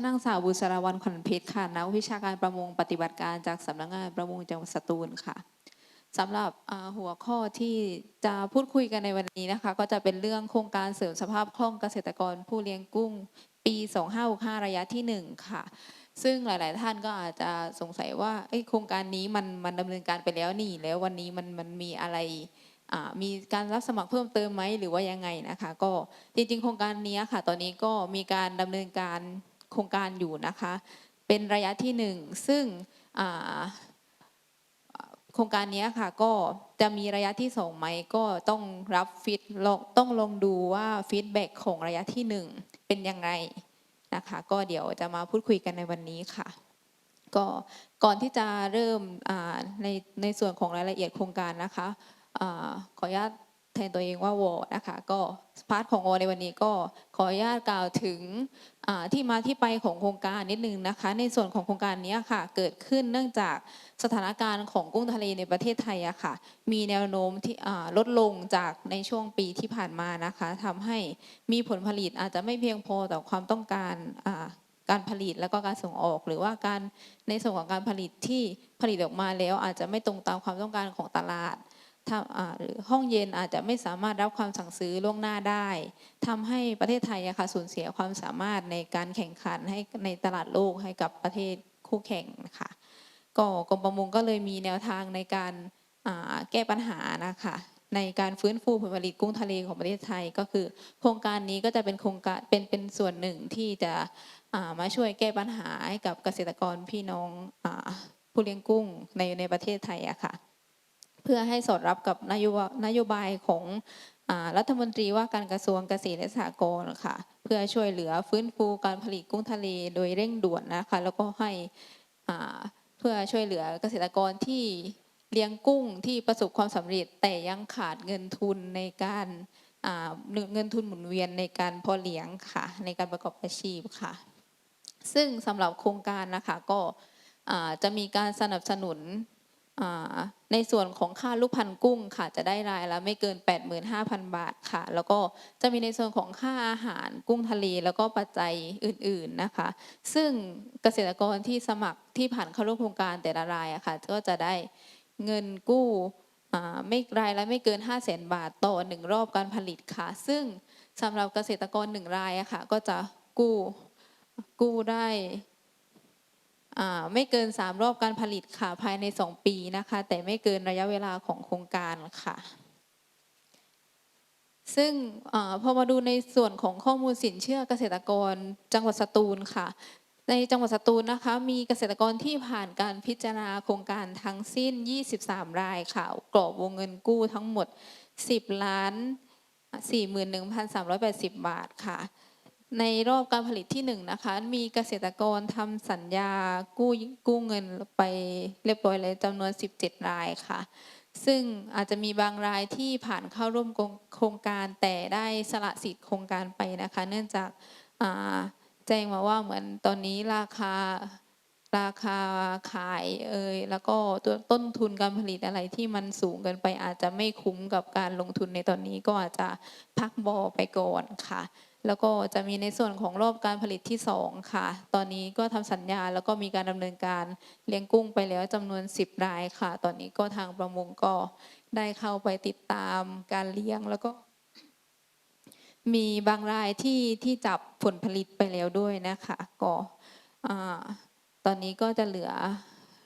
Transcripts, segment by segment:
ฉันนางสาวบุษราวันขวัญเพชรค่ะนักวิชาการประมงปฏิบัติการจากสำนักงานประมงจังหวัดสตูลค่ะสำหรับหัวข้อที่จะพูดคุยกันในวันนี้นะคะ ก็จะเป็นเรื่องโครงการเสริมสภาพคล่องเกษตรกรผู้เลี้ยงกุ้ง ปี 2565 ระยะที่ 1 ค่ะ ซึ่งหลาย ๆ ท่านก็อาจจะสงสัยว่าโครงการนี้มันมันดำเนินการไปแล้วนี่ แล้ววันนี้มันมันมีอะไรมีการรับสมัครเพิ่มเติมไหมหรือว่ายังไงนะคะ ก็จริง ๆ โครงการนี้ค่ะ ตอนนี้ก็มีการดำเนินการ โครงการอยู่นะคะ เป็นระยะที่หนึ่งซึ่งโครงการนี้ค่ะก็จะมีระยะที่สองไหมก็ต้องรับฟีดต้องลองดูว่าฟีดแบ็กของระยะที่หนึ่งเป็นยังไงนะคะ ก็เดี๋ยวจะมาพูดคุยกันในวันนี้ค่ะก็ก่อนที่จะเริ่มในในส่วนของรายละเอียดโครงการนะคะขออนุญาต นตัวเองว่าวอนะคะก็พาร์ทของวอในวันนี้ก็ขออนุญาตกล่าวถึงที่มาที่ไปของโครงการนิดนึงนะคะ ในส่วนของโครงการนี้ค่ะเกิดขึ้นเนื่องจากสถานการณ์ของกุ้งทะเลในประเทศไทยอะค่ะ มีแนวโน้มที่ลดลงจากในช่วงปีที่ผ่านมานะคะทำให้มีผลผลิตอาจจะไม่เพียงพอต่อความต้องการการผลิตแล้วก็การส่งออก หรือว่าการในส่วนของการผลิตที่ผลิตออกมาแล้วอาจจะไม่ตรงตามความต้องการของตลาด หรือห้องเย็นอาจจะไม่สามารถรับความสั่งซื้อล่วงหน้าได้ทำให้ประเทศไทยค่ะสูญเสียความสามารถในการแข่งขันให้ในตลาดโลกให้กับประเทศคู่แข่งนะคะก็กรมประมงก็เลยมีแนวทางในการแก้ปัญหานะคะในการฟื้นฟูผลผลิตกุ้งทะเลของประเทศไทยก็คือ โครงการนี้ก็จะเป็นโครงการเป็นเป็นส่วนหนึ่งที่จะามาช่วยแก้ปัญหาให้กับเกษตรกรพี่น้องอผู้เลี้ยงกุ้งในในประเทศไทยอะค่ะ พื่อให้สอดรับกับนโยบายนโยบายของรัฐมนตรีว่าการกระทรวงเกษตรและสหกรณ์ค่ะ เพื่อช่วยเหลือฟื้นฟูการผลิตกุ้งทะเลโดยเร่งด่วนนะคะ แล้วก็ให้เพื่อช่วยเหลือเกษตรกรที่เลี้ยงกุ้งที่ประสบความสำเร็จแต่ยังขาดเงินทุนในการเงินทุนหมุนเวียนในการพอเลี้ยงค่ะ ในการประกอบอาชีพค่ะ ซึ่งสำหรับโครงการนะคะก็จะมีการสนับสนุน ในส่วนของค่าลูกพันกุ้งค่ะจะได้รายละไม่เกิน 85,000 บาทค่ะ แล้วก็จะมีในส่วนของค่าอาหารกุ้งทะเลแล้วก็ปัจจัยอื่นๆนะคะ ซึ่งเกษตรกรที่สมัครที่ผ่านเข้าร่วมโครงการแต่ละรายอะค่ะก็จะได้เงินกู้ไม่รายละไม่เกิน 5 0 0 0 0 0บาทต่อหนึ่งรอบการผลิตค่ะ ซึ่งสำหรับเกษตรกรหนึ่งรายอะค่ะก็จะกู้กู้ได้ ไม่เกิน 3 รอบการผลิตค่ะ ภายใน 2 ปีนะคะ แต่ไม่เกินระยะเวลาของโครงการค่ะ ซึ่งอพอมาดูในส่วนของข้อมูลสินเชื่อเกษตรกรจังหวัดสตูลค่ะ ในจังหวัดสตูลนะคะ มีเกษตรกรที่ผ่านการพิจารณาโครงการทั้งสิ้น 23 รายค่ะ กรอบวงเงินกู้ทั้งหมด 10 ล้าน 41,380 บาทค่ะ ในรอบการผลิตที่หนึ่งนะคะมีเกษตรกรทำสัญญากู้กู้เงินไปเรียบร้อยแล้วจำนวน 17 รายค่ะ ซึ่งอาจจะมีบางรายที่ผ่านเข้าร่วมโครงการแต่ได้สละสิทธิ์โครงการไปนะคะ เนื่องจากแจ้งมาว่าเหมือนตอนนี้ราคาราคาขายเอ่ยแล้วก็ตัวต้นทุนการผลิตอะไรที่มันสูงเกินไปอาจจะไม่คุ้มกับการลงทุนในตอนนี้ก็อาจจะพักบอไปก่อนค่ะ แล้วก็จะมีในส่วนของรอบการผลิตที่ 2 ค่ะ ตอนนี้ก็ทำสัญญาแล้วก็มีการดำเนินการเลี้ยงกุ้งไปแล้วจำนวน 10 รายค่ะ ตอนนี้ก็ทางประมงก็ได้เข้าไปติดตามการเลี้ยงแล้วก็มีบางรายที่ที่จับผลผลิตไปแล้วด้วยนะคะก็ตอนนี้ก็จะเหลือ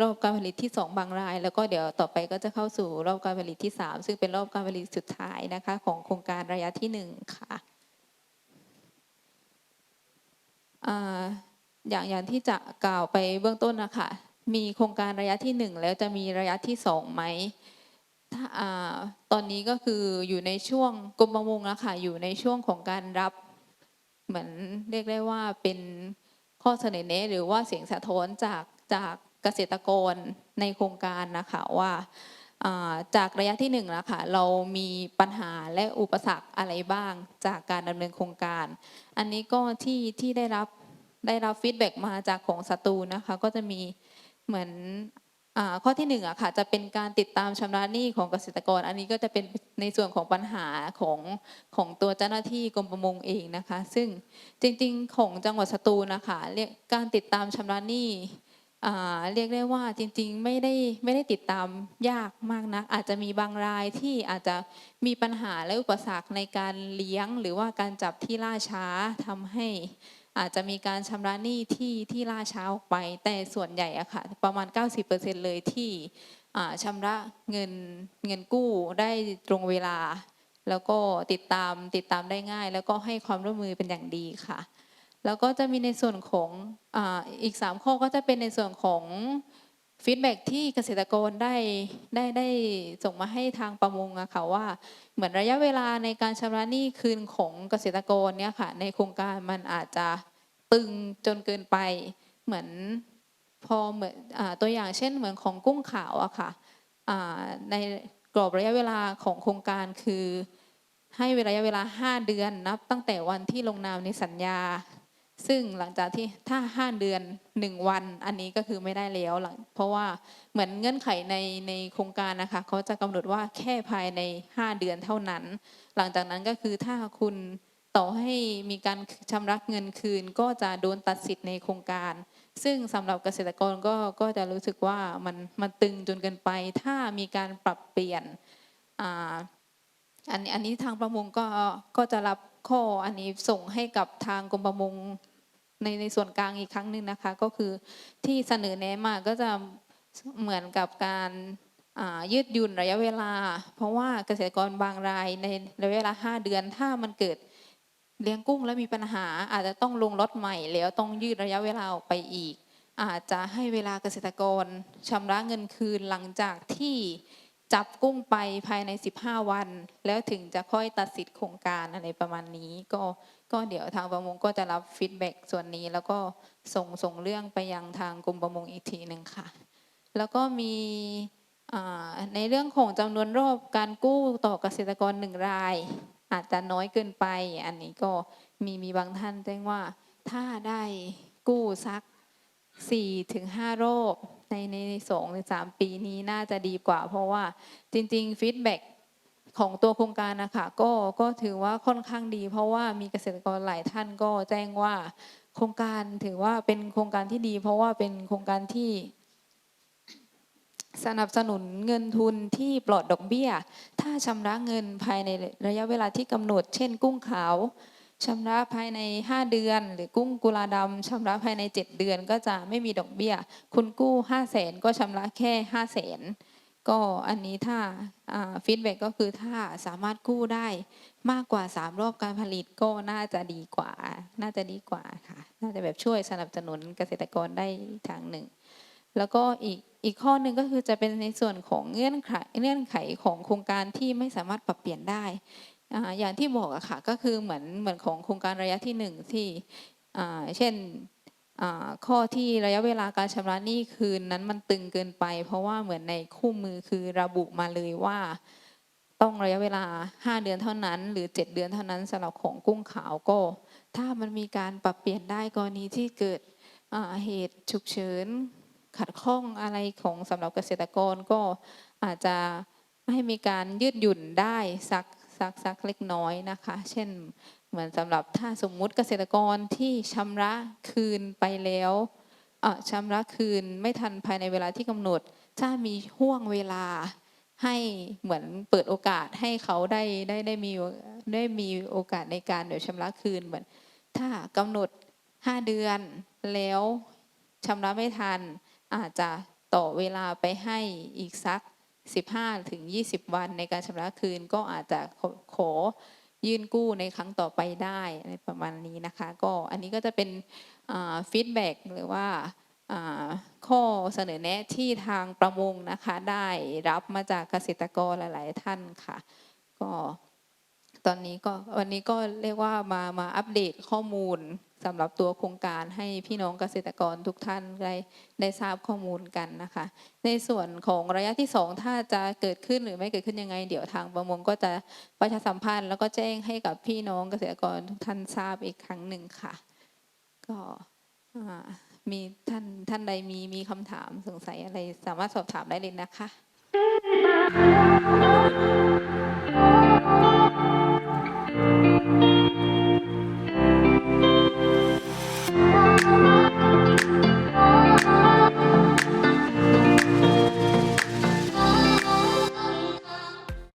รอบการผลิตที่ 2 บางราย แล้วก็เดี๋ยวต่อไปก็จะเข้าสู่รอบการผลิตที่ 3 ซึ่งเป็นรอบการผลิตสุดท้ายนะคะ ของโครงการระยะที่หนึ่งค่ะ อย่างอย่างที่จะกล่าวไปเบื้องต้นนะคะมีโครงการระยะที่หนึ่งแล้วจะมีระยะที่สองไหมตอนนี้ก็คืออยู่ในช่วงกรมประมงแล้วค่ะอยู่ในช่วงของการรับ เหมือนเรียกได้ว่าเป็นข้อเสนอแนะหรือว่าเสียงสะท้อนจากจากเกษตรกรในโครงการนะคะว่า จากระยะที่หนึ่งนะคะเรามีปัญหาและอุปสรรคอะไรบ้างจากการดำเนินโครงการ อันนี้ก็ที่ที่ได้รับได้รับฟีดแบ็กมาจากของสตูนะคะก็จะมีเหมือนอข้อที่หนึ่งอะค่ะจะเป็นการติดตามชำระหนี้ของเกษตรกร อันนี้ก็จะเป็นในส่วนของปัญหาของของตัวเจ้าหน้าที่กรมประมงเองนะคะ ซึ่งจริงๆของจังหวัดสตูนะคะเรียกการติดตามชำระหนี้อ่ เรียกได้ว่าจริงๆไม่ได้ไม่ได้ติดตามยากมากนะอาจจะมีบางรายที่อาจจะมีปัญหาและอุปสรรคในการเลี้ยง หรือว่าการจับที่ล่าช้าทำให้อาจจะมีการชำระหนี้ที่ที่ล่าช้าออกไป แต่ส่วนใหญ่อะค่ะประมาณ 90%เลยที่ชำระเงินเงินกู้ได้ตรงเวลา แล้วก็ติดตามติดตามได้ง่าย แล้วก็ให้ความร่วมมือเป็นอย่างดีค่ะ แล้วก็จะมีในส่วนของออีก 3 ข้อก็จะเป็นในส่วนของฟีดแบ็ที่เกษตรกรได้ได้ได้ส่งมาให้ทางประมงอะค่ะว่า เหมือนระยะเวลาในการชำระหนี้คืนของเกษตรกรเนี่ยค่ะในโครงการมันอาจจะตึงจนเกินไปเหมือนพอเหมือนอตัวอย่างเช่นเหมือนของกุ้งขาวอะค่ะในกรอบระยะเวลาของโครงการคือให้ระยะเวลา 5 เดือนนับตั้งแต่วันที่ลงนามในสัญญา ซึ่งหลังจากที่ถ้า5เดือน1วันอันนี้ก็คือไม่ได้แล้วหลังเพราะว่าเหมือนเงื่อนไขในในโครงการนะคะเขาจะกำหนดว่าแค่ภายใน 5 เดือนเท่านั้น หลังจากนั้นก็คือถ้าคุณต่อให้มีการชำระเงินคืน ก็จะโดนตัดสิทธิ์ในโครงการ ซึ่งสำหรับเกษตรกรก็ก็จะรู้สึกว่ามันมันตึงจนเกินไป ถ้ามีการปรับเปลี่ยนอ่า อันนี้อันนี้ทางประมงก็ก็จะรับข้ออันนี้ส่งให้กับทางกรมประมงในในส่วนกลางอีกครั้งหนึ่งนะคะ ก็คือที่เสนอแนะมาก็จะเหมือนกับการยืดหยุ่นระยะเวลา เพราะว่าเกษตรกรบางรายในระยะเวลา 5 เดือน ถ้ามันเกิดเลี้ยงกุ้งแล้วมีปัญหา อาจจะต้องลงรถใหม่ แล้วต้องยืดระยะเวลาออกไปอีก อาจจะให้เวลาเกษตรกรชำระเงินคืนหลังจากที่ จับกุ้งไปภายใน 15 วัน แล้วถึงจะค่อยตัดสิทธิ์โครงการอะไรประมาณนี้ ก็ก็เดี๋ยวทางประมงก็จะรับฟีดแบ็กส่วนนี้ แล้วก็ส่งส่งเรื่องไปยังทางกรมประมงอีกทีหนึ่งค่ะ แล้วก็มีอ่าในเรื่องของจำนวนรอบการกู้ต่อเกษตรกรหนึ่งราย อาจจะน้อยเกินไป อันนี้ก็มีมีบางท่านแจ้งว่าถ้าได้กู้สักสี่ถึงห้ารอบ ในในสองหรือสามปีนี้น่าจะดีกว่า เพราะว่าจริงๆฟีดแบ็กของตัวโครงการนะคะก็ก็ถือว่าค่อนข้างดี เพราะว่ามีเกษตรกรหลายท่านก็แจ้งว่าโครงการถือว่าเป็นโครงการที่ดี เพราะว่าเป็นโครงการที่ สนับสนุนเงินทุนที่ปลอดดอกเบี้ย ถ้าชำระเงินภายในระยะเวลาที่กำหนด เช่น กุ้งขาว ชำระภายใน 5 เดือน หรือกุ้งกุลาดำชำระภายใน 7 เดือนก็จะไม่มีดอกเบี้ย คุณกู้ 5 0 0แสนก็ชำระแค่ 5 0 0แสนก็อันนี้ถ้าฟีดแบ็กก็คือถ้าสามารถกู้ได้มากกว่า 3 รอบการผลิตก็น่าจะดีกว่า น่าจะดีกว่าค่ะ น่าจะแบบช่วยสนับสนุนเกษตรกรได้ทางหนึ่ง แล้วก็อีกอีกข้อหนึ่งก็คือจะเป็นในส่วนของเงื่อนไขเงื่อนไขของโครงการที่ไม่สามารถปรับเปลี่ยนได้ อย่างที่บอกอะค่ะก็คือเหมือนเหมือนของโครงการระยะที่หนึ่งที่เช่นข้อที่ระยะเวลาการชำระหนี้คืนนั้นมันตึงเกินไป เพราะว่าเหมือนในคู่มือคือระบุมาเลยว่า ต้องระยะเวลา 5 เดือนเท่านั้น หรือ 7 เดือนเท่านั้นสำหรับของกุ้งขาวก็ ถ้ามันมีการปรับเปลี่ยนได้กรณีที่เกิดเหตุฉุกเฉินขัดข้องอะไรของสำหรับเกษตรกรก็อาจจะให้มีการยืดหยุ่นได้สัก สักสักเล็กน้อยนะคะ เช่นเหมือนสำหรับถ้าสมมุติเกษตรกรที่ชำระคืนไปแล้วเอ่อชำระคืนไม่ทันภายในเวลาที่กำหนด ถ้ามีห่วงเวลาให้เหมือนเปิดโอกาสให้เขาได้ได้ได้มีได้มีโอกาสในการเดี๋ยวชำระคืนเหมือนถ้ากำหนด 5 เดือนแล้วชำระไม่ทันอาจจะต่อเวลาไปให้อีกสัก 15ถึง20 วันในการชำระคืนก็อาจจะขอขอยื่นกู้ในครั้งต่อไปได้ในประมาณนี้นะคะ ก็อันนี้ก็จะเป็นฟีดแบ็กหรือว่าข้อเสนอแนะที่ทางประมงนะคะได้รับมาจากเกษตรกรหลาย ๆ ท่านค่ะ ก็ ตอนนี้ก็วันนี้ก็เรียกว่ามามาอัปเดตข้อมูลสำหรับตัวโครงการให้พี่น้องเกษตรกรทุกท่านได้ได้ทราบข้อมูลกันนะคะ ในส่วนของระยะที่สองถ้าจะเกิดขึ้นหรือไม่เกิดขึ้นยังไง เดี๋ยวทางประมงก็จะประชาสัมพันธ์ แล้วก็แจ้งให้กับพี่น้องเกษตรกรทุกท่านทราบอีกครั้งหนึ่งค่ะ ก็มีท่านท่านใดมีมีคำถามสงสัยอะไรสามารถสอบถามได้เลยนะคะ